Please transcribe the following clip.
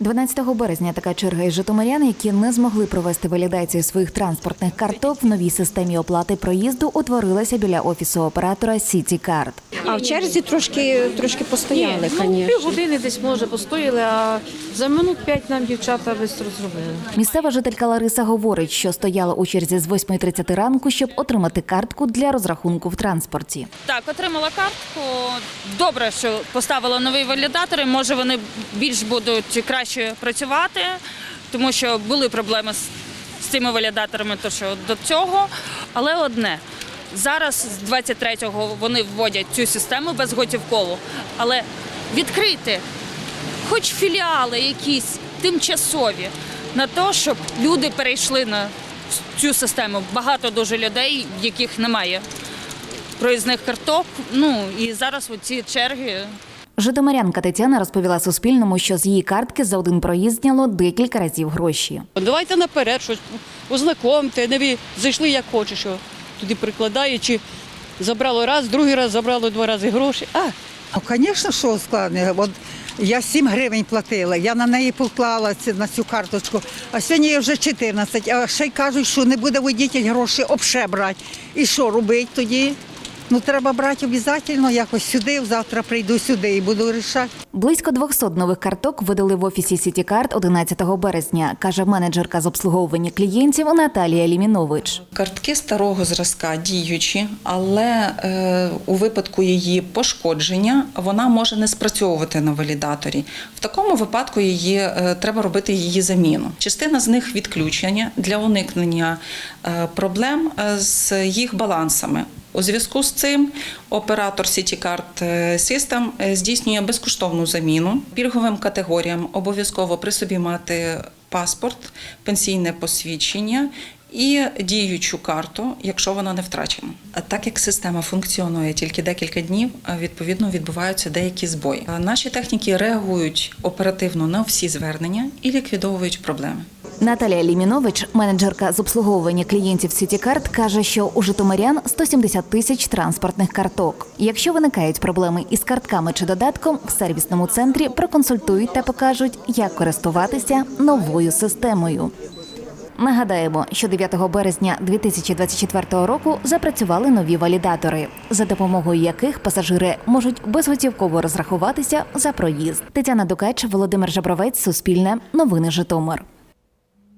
12 березня така черга із житомирян, які не змогли провести валідацію своїх транспортних карток в новій системі оплати проїзду, утворилася біля офісу оператора Сіті Карт. А в черзі трошки трошки постояли, ну, звісно. півгодини десь може постояли, а за минут п'ять нам дівчата швидко зробили. Місцева жителька Лариса говорить, що стояла у черзі з 8.30 ранку, щоб отримати картку для розрахунку в транспорті. Так, отримала картку. Добре, що поставила нові валідатори. Може, вони більш будуть краще працювати, тому що були проблеми з, цими валідаторами, то що до цього. Але одне. Зараз з 23-го вони вводять цю систему безготівкову, але відкрити хоч філіали якісь тимчасові на те, щоб люди перейшли на цю систему. Багато дуже людей, яких немає проїзних карток. Ну і зараз оці черги. Житомирянка Тетяна розповіла Суспільному, що з її картки за один проїзд зняло декілька разів гроші. Давайте наперед щось ознакомте, не ви зайшли як хочеш, що туди прикладає, чи забрало раз, другий раз забрало два рази гроші. А, Ну, звісно, що складно. От я 7 гривень платила, я на неї поклала на цю карточку, а сьогодні вже 14, а ще й кажуть, що не буде водитель гроші обше брати. І що робити тоді? Ну, треба брати обов'язково, якось сюди, завтра прийду сюди і буду вирішати. Близько 200 нових карток видали в офісі Сітікарт 11 березня, каже менеджерка з обслуговування клієнтів Наталія Лімінович. Картки старого зразка діючі, але е, у випадку її пошкодження вона може не спрацьовувати на валідаторі. В такому випадку її е, треба робити її заміну. Частина з них відключення для уникнення е, проблем е, з їх балансами. У зв'язку з цим оператор CityCard System е, здійснює безкоштовну заміну пільговим категоріям. Обов'язково при собі мати паспорт, пенсійне посвідчення і діючу карту, якщо вона не втрачена. Так як система функціонує тільки декілька днів, відповідно відбуваються деякі збої. Наші техніки реагують оперативно на всі звернення і ліквідовують проблеми. Наталія Лімінович, менеджерка з обслуговування клієнтів Сітікарт, каже, що у житомирян 170 тисяч транспортних карток. Якщо виникають проблеми із картками чи додатком, в сервісному центрі проконсультують та покажуть, як користуватися новою системою. Нагадаємо, що 9 березня 2024 року запрацювали нові валідатори, за допомогою яких пасажири можуть безготівково розрахуватися за проїзд. Тетяна Дукач, Володимир Жабровець, Суспільне, Новини Житомир.